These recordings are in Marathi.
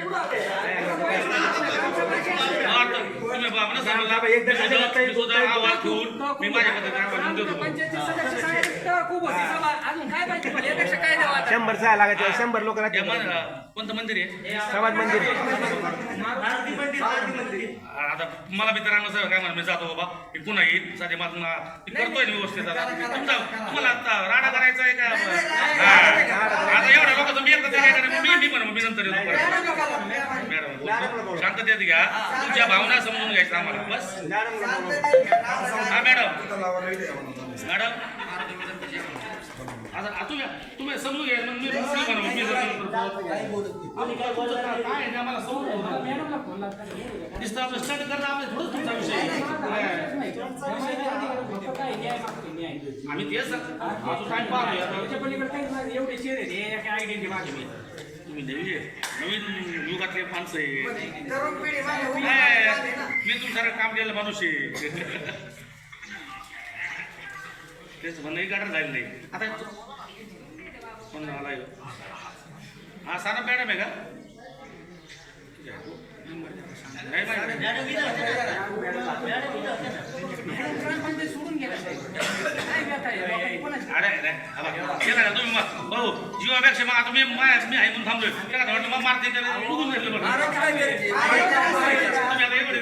何? शंभर सहा लागायचे शंभर लोक राहते कोणतं मंदिर आहे? समाज मंदिर. आता मला मित्रांनो सर काय म्हणा मी जातो बाबा. मी पुन्हा येईल साधे महात्मा मी करतोय ना व्यवस्थित आता. तुमचा तुम्हाला आता राडा करायचा आहे का? हा. आता एवढ्या लोकांचं मी एकदा ते काय करेन, मी मी मी नंतर येतो. शांततेत घ्या. तुमच्या भावना समजून घ्यायच्या आम्हाला. बस हा मॅडम. मॅडम. आता तुम्ही तुम्ही समजून घ्या मग मी मी मी आम्ही काय बोलत नाही. काय आहे आम्हाला समजून आपलं स्टंट करणं आपलं थोडंच तुमचा विषय आम्ही तेच अजून पाहतोय. एवढे चेहरे आहे आयडेंटिटी माझी मी. तुम्ही नवीन. नवीन युगातले माणसं आहे तरुण पिढी माझ्या उभं काय? राहते ना. मी तुमच्याकडे काम केलेलं माणूस आहे तेच म्हणणं गाडर झालं नाही आता पण आलाय हा सारा मॅडम आहे का नाही माहिती. सोडून गेला अरे अरे तुम्ही मग भाऊ जीवापेक्षा मग आता मी माय- मी आहे म्हणून थांबलोय. त्याला वाटलं मग मारते त्याला उडून घेतलं? तुम्ही आता एवढे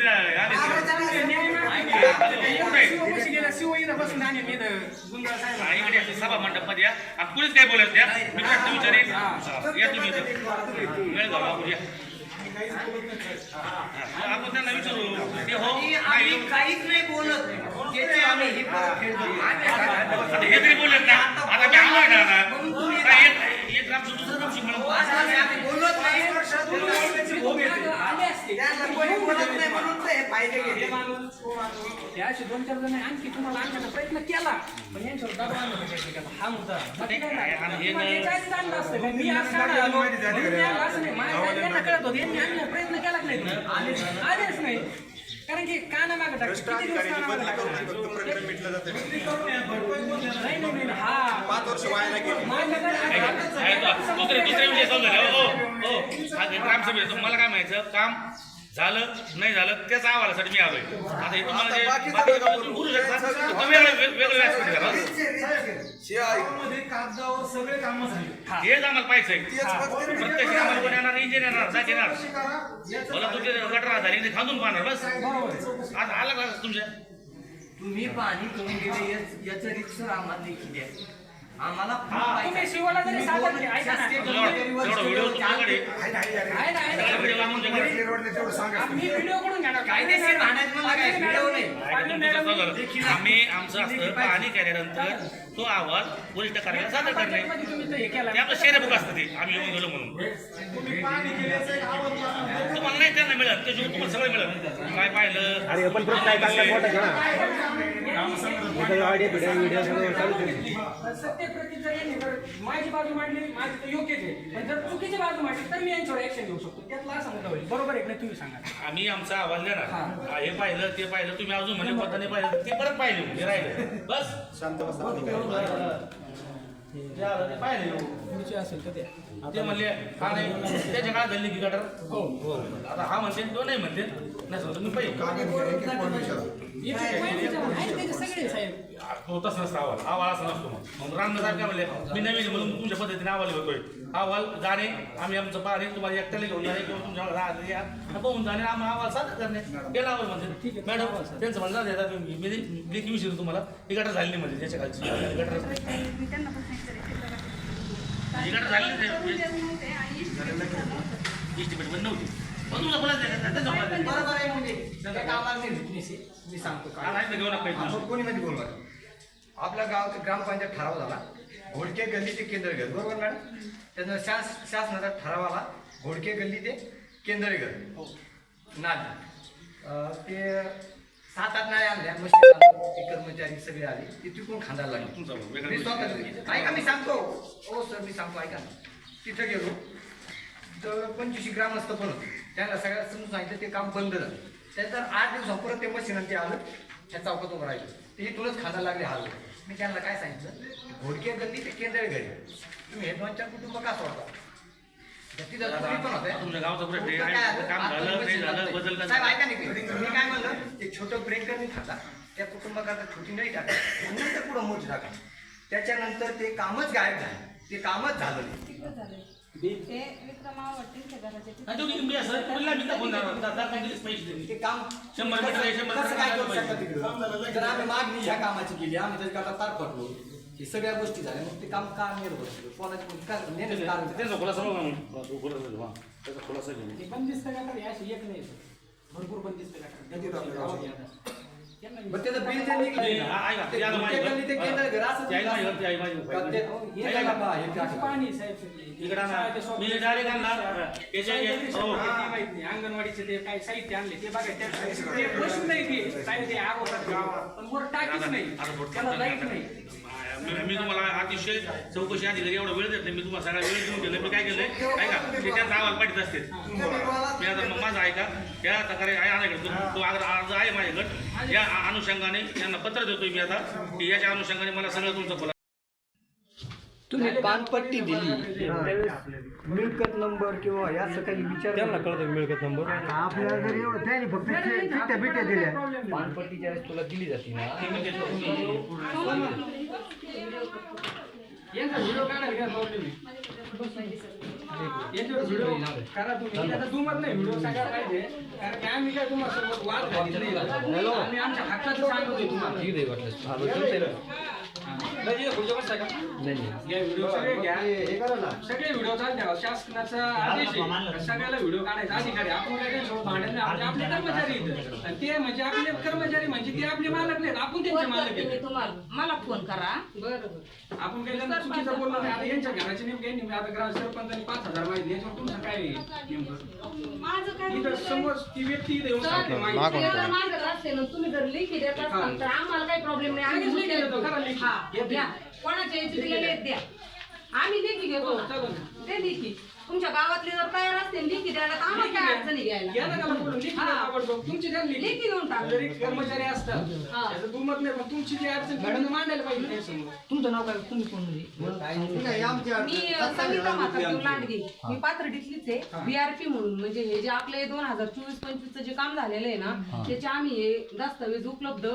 इकडे या, सभा मंडपात या. आणि कुणीच काय बोलत द्या मी प्रश्न विचारेन. या तुम्ही वेळ हा, आपण त्यांना विचारू ते हो आणि नाही आम्ही काहीच नाही बोलत त्याची बोलत ना आता मी आलोय ना आता. काय एक एक दुसरं शिकवलं दोन असे दोन चार जण आणखी तुम्हाला आणण्याचा प्रयत्न केला पण यांच्यावर दबाव आणण्याचा प्रयत्न केला हा मुद्दा काय नाही. हे आणलं असतं का? मी आज शाळा आलो, म्हणून मी असं नाही. माझ्या कळत होतं. यांनी आणण्याचा प्रयत्न केला की नाही तुम्ही? आलेच नाही कारण की काना मागे हा. पाच वर्ष वायाला गेली? दुसरे दुसरे विषय झाले. हो हो हो. मला काय म्हणायचं? काम झालं नाही झालं त्याच अहवालासाठी मी आलोय. आता हे तुम्हाला जे बाकी तुम्ही बोलू शकता. वेगळं वेग- वेगळं व्यासपीठ करा. कागदावर सगळे काम झाले. हेच आम्हाला पाहिजे. प्रत्येक आम्हाला कोण येणार? इंजिन येणार जात येणार. मला तुमचे गटर झाली ते खांदून पाहणार बस. आता आलं का तुमच्या तुम्ही पाणी करून गेले याच- याचं रिक्सर आम्हाला देखील द्या. आम्हाला तुम्ही शिवाला जरी साधन केलं, ऐका ना. एवढा एवढा व्हिडिओ तुमच्याकडे. आहे ना, आहे ना. सगळा व्हिडिओ आमच्याकडे आम्ही व्हिडिओ कडून घेणार. कायदेशीर भांडण मला काय? व्हिडिओ नाही. पाटील मॅडम आम्ही आमचं असतं पाहणी केल्यानंतर तो अहवाल वरिष्ठ कार्यालयात सादर करणे. ते आपलं शेरे बुक असतं ते. आम्ही येऊन गेलो म्हणून. तुम्हाला नाही त्यांना मिळत. ते तुम्हाला सगळं मिळत. काय पाहिलं? अरे पण प्रश्न मोठा ऑडिओ व्हिडिओ व्हिडिओ सगळं चालू ठेवलं. सत्य प्रती जर यांनी जर माझी बाजू मांडली माझी तर योग्यच आहे. पण जर चुकीची बाजू मांडली तर मी यांच्यावर ऍक्शन घेऊ शकतो. त्यातला असा मुद्दा होईल. बरोबर आहे की नाही? तुम्ही सांगा. आम्ही आमचा अहवाल देणार. हा, हे पाहिलं ते पाहिलं तुम्ही अजून म्हणजे पत्ताने पाहिलं ते परत पाहिले हे राहिलं. बस. शांत बसा ते आलं, ते पाहिलं. तुमची असेल तर द्या. ते म्हणले हा नाही त्याच्या काळात झाली की गटर. हो. हो आता हा म्हणते तो नाही म्हणते. नसलं तर मी पाहिजे कागद घ्या, एक एक point विचारा. सगळे साहेब. हो तसं नसतं अहवाल अहवाल असं नसतो मग. मग साहेब काय म्हणले मी नवीन आहे म्हणून तुमच्या पद्धतीने अहवाल होतोय अहवाल जाणे आम्ही आमचं पाहणे तुम्हाला एकट्याला घेऊन जाणे किंवा तुमच्या राहते या. पाहून जाणे आम्ही अहवाल सादर करणे. गेला अहवाल म्हणते मॅडम त्यांचं म्हणलं जाते आता मी मी लेखी विचारू तुम्हाला. ही गटर झाली नाही म्हणजे त्याच्या खालची. गटर ही गटर झाली नाही. इस्टिमेट पण नव्हती. त्यांचं बोलायचं आहे. बरोबर आहे. म्हणजे कामाला नाही आहे. मी सांगतो हा, काय नाही आपण कोणी मध्ये आपल्या गावात ग्रामपंचायत ठराव झाला. घोडके गल्ली ते केंद्र घर. बरोबर मॅडम? त्यानं शास शासनाचा ठराव आला. घोडके गल्ली ते केंद्र घर. नाली अं, ते सात आठ नाळे आणल्या. ते कर्मचारी सगळे आले. ते तिकडून खांदायला लागले. मी. स्वतः ऐका मी सांगतो. हो सर मी सांगतो. ऐका ना. तिथं गेलो. तर पंचवीस ग्रामस्थ पण होते. त्यांना सगळ्यात समजून सांगितलं ते काम बंद झालं. त्यानंतर आठ दिवसां परत ते मशीन ते आलं त्या चौकात उभं राहिलं. ते इथूनच खायला लागले हाल मी त्यांना काय सांगितलं घोडके गल्ली ते केंद्र घरी तुम्ही हे दोन चार कुटुंब का सोडता? काय म्हणलं एक छोटं खाता. त्या कुटुंबाकरता छोटी नाही टाका. नंतर पुढं मोठी टाका. त्याच्यानंतर ते कामच गायब झालं. ते कामच झालं नाही. ते विक्रम आवडते त्या घराच्या तिथे. आणि तेवढी मी असं तुम्हाला मी फोन लावला दादा कंपनीच पैसे देईल ते काम शंभर मीटर आहे, शंभर कसं काय करू शकता तिकडं? जर आम्ही मागणी ह्या कामाची केली आम्ही त्याच्या करता तार पडलो हे सगळ्या गोष्टी झाल्या मग ते काम का निर्भर कोणाची कोणी काय नेहमीच कारण त्यांचा खुलासा बघा खुलासा हा. त्याचा खुलासा घेऊ. ते बंदिस्त अशी एक नाही. भरपूर बंदिस्त मग त्याचं बिल जे निघले ना, हा, ऐका, ते केंद्र घर असं ते हे हे काय? पाणी साहेब मी हो. अंगणवाडीचे ते काय साहित्य आणले ते बघा त्या ते बसून नाही ते. ते आगोदर गावात. पण वर टाकीच नाही. त्याला लाइट नाही. मी मी तुम्हाला अतिशय चौकशी अधिकारी घरी एवढा वेळ देत नाही मी तुम्हाला सगळा वेळ देऊन गेलो मी काय केलंय? ऐका ते त्यांचा अहवाल पाठीत असते. मी आता मग माझा ऐका. या तक्रारी आहे माझ्याकडे तो- अर्ज आहे माझ्याकडे. या अनुषंगाने यांना पत्र देतोय मी आता. की याच्या अनुषंगाने मला सगळं तुमचं बोला. तुम्ही पानपट्टी दिली. मिळकत नंबर किंवा याचं काही विचार त्यांना कळतं मिळकत नंबर? आपल्याला जर एवढं त्याने फक्त चिठ्ठ्या बिट्ट्या दिल्या. पानपट्टी ज्यावेळेस तुला दिली जाते ना यांचा व्हिडिओ काढायला काय प्रॉब्लेम याच्यावर व्हिडिओ करा तुम्ही आता नाही व्हिडिओ सगळ्या पाहिजे कारण आम्ही काय तुम्हाला सोबत वाद आम्ही आमच्या हक्काचं सांगतोय तुम्हाला सगळे घ्या व्हिडिओ चालते शासनाचा आदेश आहे सगळ्याला व्हिडिओ काढायचा अधिकारी आपण काय भांडण नाही आपले कर्मचारी इथं ते म्हणजे आपले कर्मचारी म्हणजे ते आपले मालक नाहीत आपण त्यांचे मालक आहेत मला फोन करा बरं आपण काही चुकीचं बोललो नाही आता यांच्या घराचे नेमके नेमके आता ग्राम सरपंचांनी पाच हजार माहिती याच्यावर तुमचं काय नेमकं माझं काय इथं समोर ती व्यक्ती इथे येऊन सांगते माहिती. ते जर मागत असते ना तुम्ही जर लेखी देत असाल तर आम्हाला काही प्रॉब्लेम नाही आम्ही लगेच लेखी देतो, करा लेखी. हा, येते. द्या. कोणाच्या याची दिलेली आहेत द्या आम्ही लेखी घेतो हो, चालेल ना. लेखी तुमच्या गावातले जर तयार असतील लेखी द्यायला तर आम्हाला काय अडचणी घ्यायला. तुमची लेखी. देऊन टाक. जरी कर्मचारी असतात हा. त्याचं दुमत नाही पण तुमची जी अडचण मांडायला पाहिजे त्यासमोर. तुमचं नाव काय? तुम्ही कोण मी अ, संगीता माता लांडगे मी पाथर्डीतलीच आहे बीआरपी म्हणून. म्हणजे हे जे आपले दोन हजार चोवीस पंचवीसचं जे काम झालेलं आहे ना त्याचे आम्ही हे दस्तावेज उपलब्ध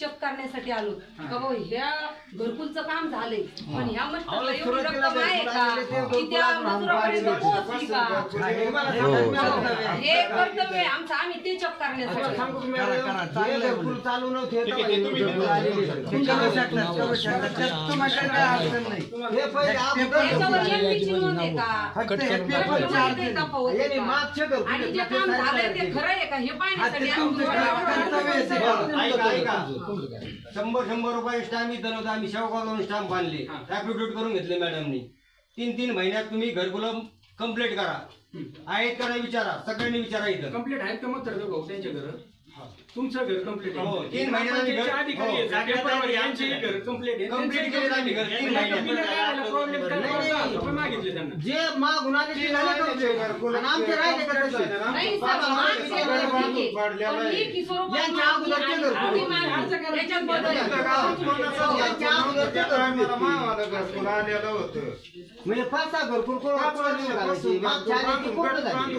चेक करण्यासाठी आलो. का भाऊ ह्या घरकुलचं काम झालंय. पण ह्या मस्टरला एवढी रक्कम आहे का? की त्या मजुरापर्यंत पोहोचली का हे कर्तव्य आहे. आमचं आम्ही ते चेक करण्यासाठी चालू नव्हते हे पहिले याच्यावर अगोदर एमपीची नोंद आहे का? त्याच्यावर काही तफावत आहे. का? आणि जे काम झालंय ते खरं आहे का? हे पाहण्यासाठी आम्ही ऐका ऐका. शंभर शंभर रुपये स्टॅम्प इथं नव्हतं. आम्ही शेवगाव जाऊन स्टॅम्प बांधले ऍप्टिट्यूड करून घेतले मॅडमनी. तीन तीन महिन्यात तुम्ही घरकुलं कंप्लीट करा. आहेत का नाही विचारा? सगळ्यांनी विचारा इथं. कंप्लीट आहेत का मग? तर भाऊ त्यांच्या घर. तुमचं घर कंप्लीट हो, तीन महिन्यात आम्ही घर- अधिकारी हो, यांचे घर कंप्लीट आहे. Complete त्यांचे केलेलं आम्ही घर तीन त्यांना महिन्यात. बिलं काढायला problem काय नाही, नाही, नाही. रुपये मागितले त्यांना जे मागून आले ते झाले तुमचे आणि आमचे राहिले का तसे? नाही सर, मागचे घर ठीक आहे. पण स्वरूपात यांच्या घर? मागणी याच्यात बदल आहे. घर? म्हणजे पाच सहा? मागच्या कोणतं झाले?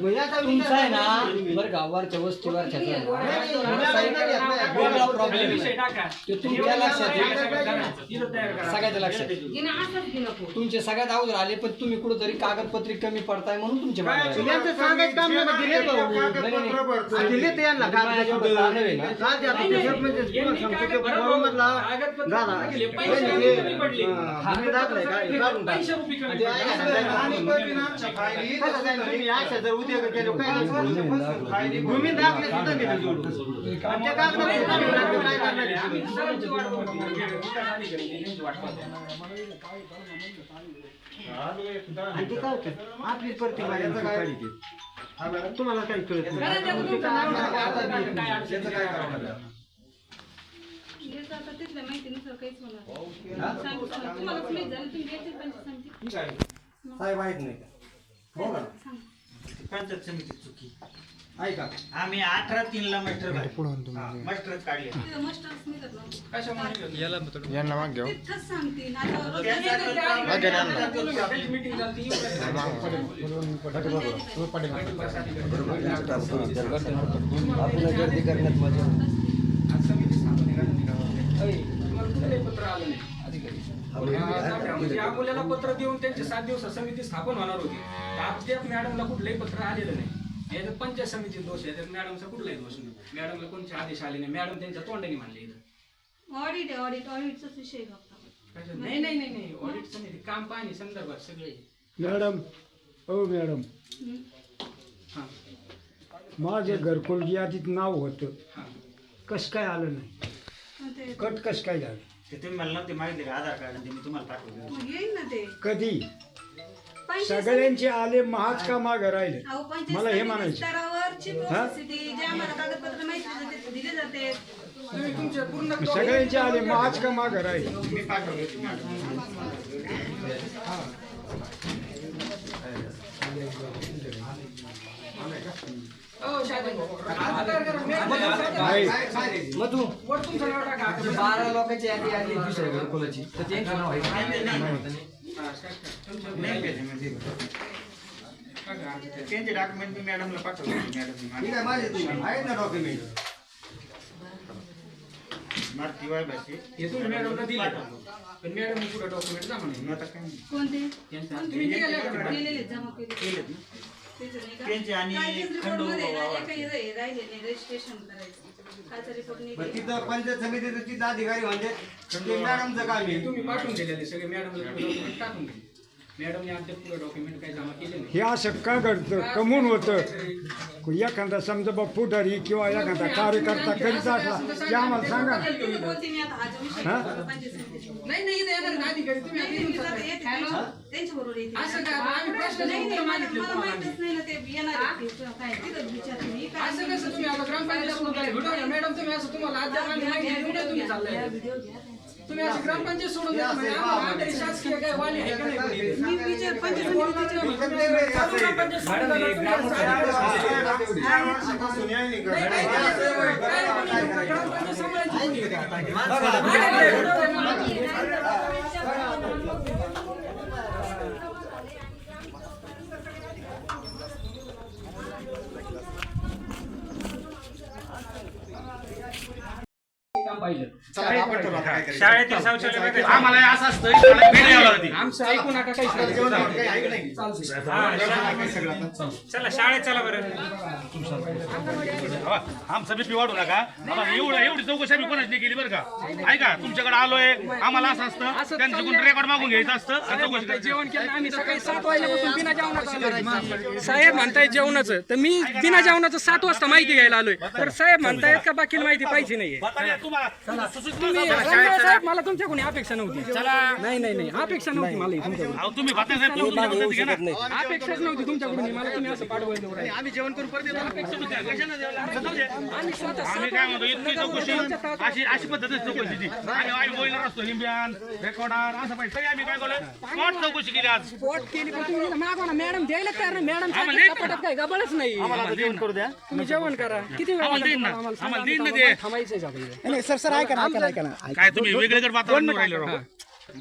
मग याचा तुमचं आहे ना बरं का वरच्या तुमच्या लक्षात. सगळ्याच्या लक्षात तुमचे सगळ्यात अगोदर आले पण तुम्ही कुठेतरी कागदपत्री कमी पडताय म्हणून तुमचे मागे आले. यांचं सांगायचं काम नाही, दिले भाऊ. ते यांना आता ते सरपंच तुम्हाला सांगतो ते दादा. हे. हा, तुम्ही दाखलाय का? हे काढून टाक. नाही? जर उद्या केलं काय तुम्ही दाखले आपली प्रतिभा. तुम्हाला काही कळत नाही. माहीत. साहेब आहेत नाही का? हो ना. पंचायत समिती चुकी. ऐका आम्ही अठरा मास्टर काढले यांना माग घेऊ मीटिंग झाली आपण गर्दी करण्यात मजा आज समिती स्थापने तुम्हाला कुठलंही पत्र आलं नाही अधिकारी म्हणजे अकोल्याला पत्र देऊन त्यांचे सात दिवसात समिती स्थापन होणार होती अद्याप मॅडमला कुठलंही पत्र आलेलं नाही याच्यात पंचायत समिती दोष आहे त्यात मॅडमचा कुठलाही दोष नाही. मॅडमला कोणते आदेश आले नाही. मॅडम त्यांच्या तोंडाने मानले इथं. ऑडिट आहे ऑडिट ऑडिटचाच विषय आहे फक्त. कशात? नाही नाही नाही नाही. ऑडिट समिती. काम पाहणी संदर्भात सगळे. मॅडम हो मॅडम. हां. माझं घरकुल यादीत नाव होतं. हां. कसं काय आलं नाही? मग ते- कट कसं काय झालं? ते तुम्ही मला नव्हते माहिती का? आधार कार्ड ते मी तुम्हाला पाठवलं. मग येईल ना ते. कधी? सगळ्यांचे आले महाच का मागं राहिले? अहो, पंचायत मला हे समिती म्हणायचं. स्तरावरची हा? process आहे ती. जे आम्हाला कागदपत्र माहिती आहे ते दिले जाते. तुम्ही तुमचे पूर्ण सगळ्यांचे आले महाच का मागं राहिले? टाका. बारा लोकांची यादी आली दुसऱ्या घरकुलाची. तर त्यांचं नाव आहे. त्यांचे डॉक्युमेंट मी मॅडमला पाठवले मॅडम ठीक आहे माझे तुम्ही आहेत ना डॉक्युमेंट वाय भाषे हे तुम्ही मॅडमला दिले पण मॅडम पुढे डॉक्युमेंट जमा नाही आता काय कोणते त्यांचं कोणते? तुम्ही गेले का मॅडम? गेलेले जमा केले केलेत ना त्याचं नाही का? त्यांचे आणि कालच्याच खंडू रिपोर्टमध्ये ना बाबा. एकही राहिले नाही रजिस्ट्रेशन करायचं कालचा रिपोर्ट पण केला. तिथं पंचायत समितीचं तिथं अधिकारी म्हणजे मॅडमचं काम आहे. तुम्ही पाठवून दिलेले सगळे मॅडमला डॉक्युमेंट टाकून दिले. हे असं का घडतं कमून होतं एखादा समजा बा पुढारी किंवा एखादा कार्यकर्ता करीत असला ते आम्हाला सांगा ना. तिथं बोलते मी हा हा? आहे. नाही नाही तुम्ही आता नाही, मी येऊन जाते, सांगा. येते, त्यांच्या- त्यांच्याबरोबर येते. असं का? नाही, नाही, नाही. काय विचारते मी काय असं कसं तुम्ही आता ग्रामपंचायत सोडून काय. मॅडम तुम्ही असं तुम्हाला अद्याप आम्ही माहिती देऊन नाही तुम्ही चाललाय व्हिडिओ घ्या तुम्ही असं ग्रामपंचायत सोडून देत म्हणजे आम्हाला आंतरिक शासकीय काय वाली आहे चालू पाहिजे शाळेतील शौचालय आम्हाला असं असतं शाळेत भेट द्यावी लागते आमचं ऐकू नका काही चला शाळेत चला. बरं. आमचं बीपी वाढू नका. एवढं एवढी चौकशी आम्ही कोणाची नाही केली बरं का. ऐका तुमच्याकडे आलोय. आम्हाला असं असतं त्यांच्याकडून रेकॉर्ड मागून घ्यायचं असतं आणि चौकशी करायची. जेवण केलं आम्ही सकाळी सात वाजल्यापासून बिना जेवणाचं आलोय. साहेब म्हणतायत जेवणाचं. तर मी बिना जेवणाचं सात वाजता माहिती घ्यायला आलोय. तर साहेब म्हणतायत का बाकी माहिती पाहिजे नाहीये? तुम्हाला तुम्ही. सांगा साहेब मला तुमच्याकडून अपेक्षा नव्हती. नाही नाही नाही. अपेक्षा नव्हती मला ही तुमच्याकडून. अहो, तुम्ही भाता साहेब तुम्ही तुमच्या पद्धतीने घ्या ना. अपेक्षाच नव्हती तुमच्याकडून मला तुम्ही असं पाठवायचं एवढं. आम्ही जेवण करून परत येतो. अपेक्षा होती. कशाला द्यायला? आमचं जाऊ दे. आम्ही स्वतः आम्ही काय म्हणतो? इतकी चौकशी. अशी अशी पद्धत असते चौकशीची आम्ही बोलणार असतो हिंबियान रेकॉर्डार असं पाहिजे. तरी आम्ही काय बोलू? स्पॉट चौकशी केली आज. पोट केली पण तुम्ही मागवा ना. मॅडम द्यायला तयार नाही. मॅडम देईन ना. काय गबळच नाही आम्हाला जेवण करू द्या. तुम्ही जेवण करा. किती वेळ आम्हाला देईन ना. आम्हाला आम्हाला देईन ना का? नाही सर सर ऐका ना ऐका ना ऐका ना. काय तुम्ही वेगवेगळे वातावरण राहिले राव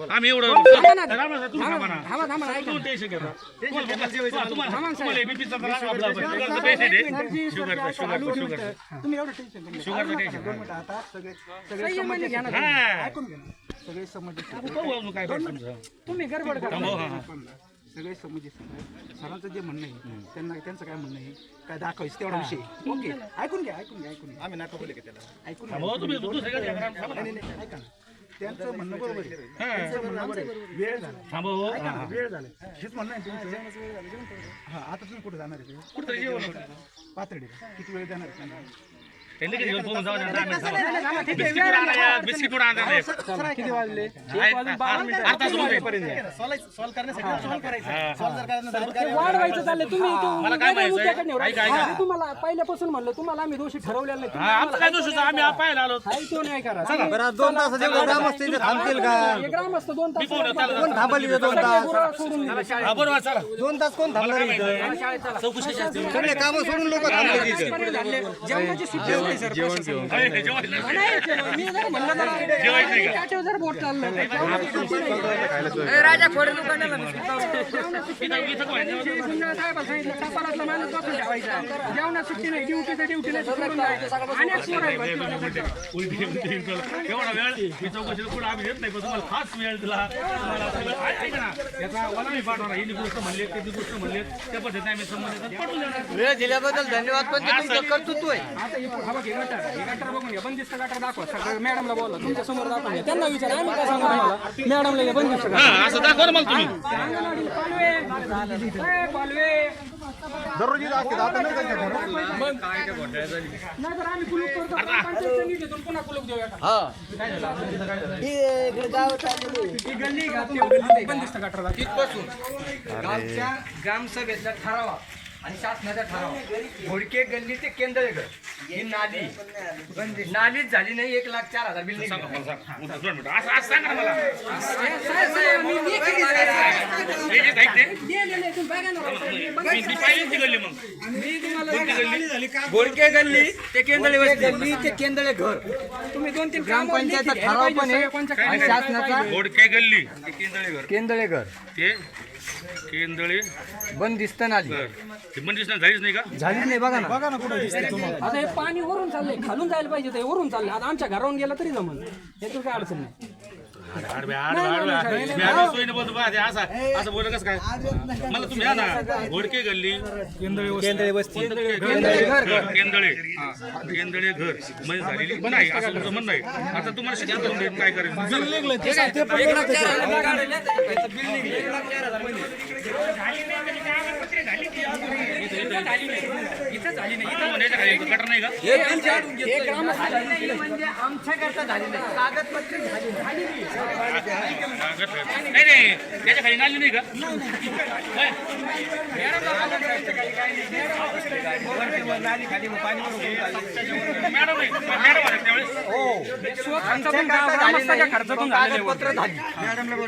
आम्ही एवढं. राम राम, तुम्ही थांबा ना. थांबा थांबा ऐका तुम्ही टेन्शन घ्या तुम्हाला तुम्हाला थांबा ना, तुम्हाला BP चा जरा आपला शुगरचं पेशंट आहे शुगरचं शुगरचं शुगरचं तुम्ही एवढं टेन्शन घेऊ नका. शुगरचं दोन टेन्शन मिनिटं आता सगळे सगळे संयमाने घ्या ना हा. ऐकून घ्या ना. सगळे समजे पाहू अजून काय पाहिजे तुमचं. तुम्ही गडबड करा थांबव, हा, हा. सगळे समजे सरांचं जे म्हणणं आहे त्यांना त्यांचं काय म्हणणं आहे? काय दाखवायचं तेवढा विषय ओके. ऐकून घ्या ऐकून घ्या ऐकून घ्या. आम्ही नाका बोलले त्याला. ऐकून घ्या. ऐका ना. त्यांचं म्हणणं बरोबर आहे. हा. त्यांचं म्हणणं बरोबर आहे. वेळ झाला. थांबव ऐका हा, ना, हा. वेळ झाला. हेच म्हणणं आहे तुमचं. हा आता तुम्ही कुठे जाणार आहे. पातळी किती वेळ जाणार आहे जाऊ द्या. बिस्किट आणा या, बिस्किट आणा किती वाजले? वाढवायचं चाललंय तुम्ही तो मला काय वेगळ्या माहिती? मुद्द्याकडे नेऊ ऐका, राहिले. ऐका. आधी तुम्हाला पहिल्यापासून म्हणलं तुम्हाला आम्ही दोषी ठरवलेलं नाही. हा, आमचं काय दोष होतं? आम्ही पाहायला आलो. हाय तो नाही करा बरं आज दोन तास ग्रामस्थ इथे थांबतील का? हे ग्रामस्थ दोन तास कोण थांबली इथे दोन तास? गुरं सोडून दिले. हा, बरोबर चला. दोन तास कोण थांबणार इथं. सगळे कामं सोडून लोक थांबले जेवणाची सुट्टी होती सर होय, हे जेवायला नाही. नाही, ते- मी जर म्हणलं जरा जेवायचं नाही का? त्याच्यावर जर बोट चाललं. तर जेवणाची सुट्टी नाही. इथं- इथं कोण आहे? जे सुंदर साहेबाला सांगितलं, टपालातला माणूस बसून ठेवायचा. जेवणात सुट्टी नाही. ड्युटीचं ड्युटी नाही सोडून जायचं. अनेक पोरं आहेत भरती होण्यासाठी. उलटी उलटी उलटी. एवढा वेळ मी चौकशीला पुढे आम्ही येत नाही पण तुम्हाला खास वेळ दिला. ऐका ना. याचा मला मी पाठवणार. ही गोष्ट म्हणली ती गोष्ट म्हणली त्या पद्धतीने आम्ही संबंधित वेळ दिल्याबद्दल धन्यवाद पण ते तुमचं कर्तृत्व आहे. आता बघ, हे गटार हे गटार बघून घ्या बंदिस्त गटार दाखवा. सगळं मॅडमला बोला तुमच्यासमोर दाखवून घ्या त्यांना विचारा आम्ही काय सांगू तुम्हाला? मॅडमला हे बंदिस्त गटार. हा असं दाखवा ना मला तुम्ही. अंगणवाडीला पालवे. ए, पालवे. दररोज इथं असते आता नाही त्यांच्या घरात. नाही तर? आम्ही कुलूप करतो पंचायतच्या निधीतून पुन्हा कुलूप देऊया का? ही. गल्ली का तुम्ही गल्ली बंदिस्त गटार दाखवा. तिथपासून गावच्या ग्रामसभेचा ठराव. आणि शासनाचा ठराव घोडके गल्ली ते केंद्रेकर ही नाली नालीच झाली नाही एक लाख चार हजार बिल सांगा निघालं. मला सांगा दोन मिनिटं असं असं सांगा ना मला हे जे काही ते ये, ये, ये, तुम्ही बघा ना राव, साहेब, बघा. मी मी पाहिली ती गल्ली मग मी तुम्हाला घोडके गल्ली ते केंद्रे गल्ली ते केंद्रे घर तुम्ही दोन तीन ग्रामपंचायतचा ठराव पण आहे शासनाचा घोडके गल्ली केंद्रे घर ते केंदळे. बंदिस्त नाली घर ते म्हणजे झालीच नाही का? झालीच नाही बघा ना. बघा ना कुठं दिसते तुम्हाला. आता हे पाणी वरून चाललंय खालून जायला पाहिजे ते वरून चाललंय. आता आमच्या घरावरून गेलं तरी जमन याच्यावर काय अडचण नाही. असं असं बोललं कसं काय? मला तुम्ही या ना. घोडके गल्ली. केंदळे वस्ती केंदळे केंदळे घर म्हणजे झालेली नाही असं तुमचं म्हणणं आहे. आता तुम्हाला शिक्षण करून देईन काय करेल झाली नाही का आमच्याकरता झाली नाही कागदपत्र झाली नाही. त्याच्याखाली नाली नाही का मॅडम कागदपत्र झाली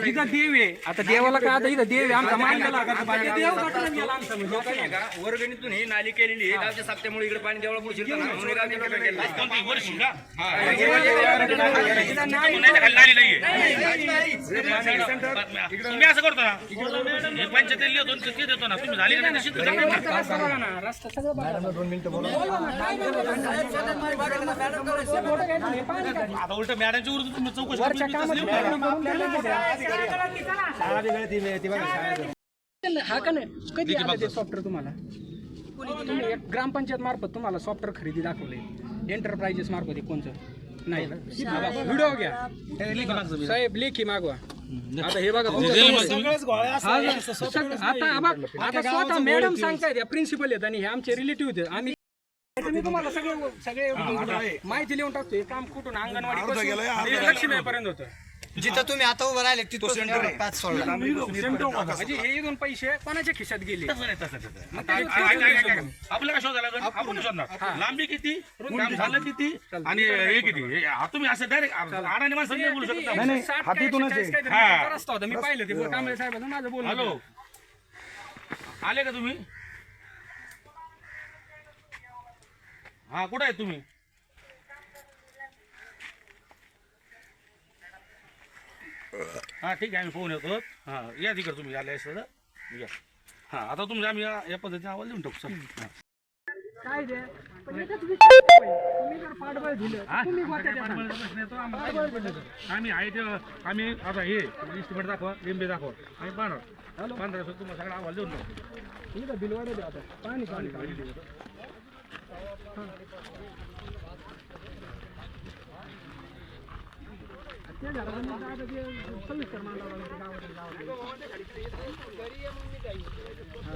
इथं देव आहे आता देवाला काय आता इथं देव आहे आमचा मान गेला देव म्हणजे? वर्गणीतून ही नाली केलेली आहे गावच्या साप्त्यामुळे इकडे पाणी देवळापुढे शिरतं ना, म्हणून हे गावच्या लोकांनी केलं. कोणती वर्षी का इथं नाही नाही खाली नाली नाहीये तुम्ही असं करतो ना हे पंचायत लिहितो आणि ते देतो ना तुम्ही झाली का नाही निश्चित करणार ना. वरचा रस्ता बघा ना रस्ता सगळं बघा. बोलवा ना, काय बोलवा? मोठं काय नाही, पाणी काय? आता उलट मॅडमची उर्दू तुम्ही चौकशी करून. हा का नाही कधी आलं ते सॉफ्टवेअर तुम्हाला तुम्ही एक ग्रामपंचायत मार्फत तुम्हाला सॉफ्टवेअर खरेदी दाखवले एंटरप्राइजेस मार्फत हे. कोणचं नाही व्हिडिओ घ्या. साहेब लेखी मागवा. आता हे बघा हा, आता बघा, आता स्वतः मॅडम सांगतायत या प्रिन्सिपल आहेत आणि हे आमचे रिलेटिव्ह आहेत. आम्ही मी तुम्हाला सगळे सगळे माहिती लिहून टाकतो हे काम कुठून? अंगणवाडी लक्ष्मीपर्यंत होतं. जिथं तुम्ही आता उभं राहिले तिथं पाच सोडला. म्हणजे हे इथून पैसे कोणाच्या खिशात गेले. आपल्याला शोधायला लागेल? आपण शोधणार. लांबी किती? काम झालं. किती? आणि हे किती? तुम्ही असं डायरेक्ट अडाणी माणसं नाही बोलू शकता हातीतूनच हा. रस्ता होता. मी पाहिलं ते कांबळे साहेबांचं माझं बोलणं. हॅलो. आले का तुम्ही? हा कुठे आहे तुम्ही? हा ठीक आहे आम्ही फोन येतो. हा या तिकडे तुम्ही आले सर या. हा आता तुम्ही आम्ही या या पद्धतीने आवाज देऊन टाकू सर. काय पण एकच विचार तुम्ही जर पाठबळ दिलं? तर तुम्ही. पाठबळ येतो? आम्ही आहे ते आम्ही आता हे इस्टिमेट दाखवा लिंबे दाखवा. आम्ही पाहणार. पंधरा तुम्हाला सगळा आवाज देऊन टाकू. इथं बिल वाढवू द्या आता. पाणी पाणी पाणी ते झालं पण मग आता ते सविस्तर मांडावं लागेल ते गावातल्या गावात हा,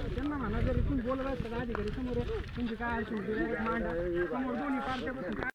त्यांना म्हणा जर इथून बोलत असतं का अधिकारी समोर तुमची काय अडचण होती? direct मांडा. समोर दोन्ही पार्ट्या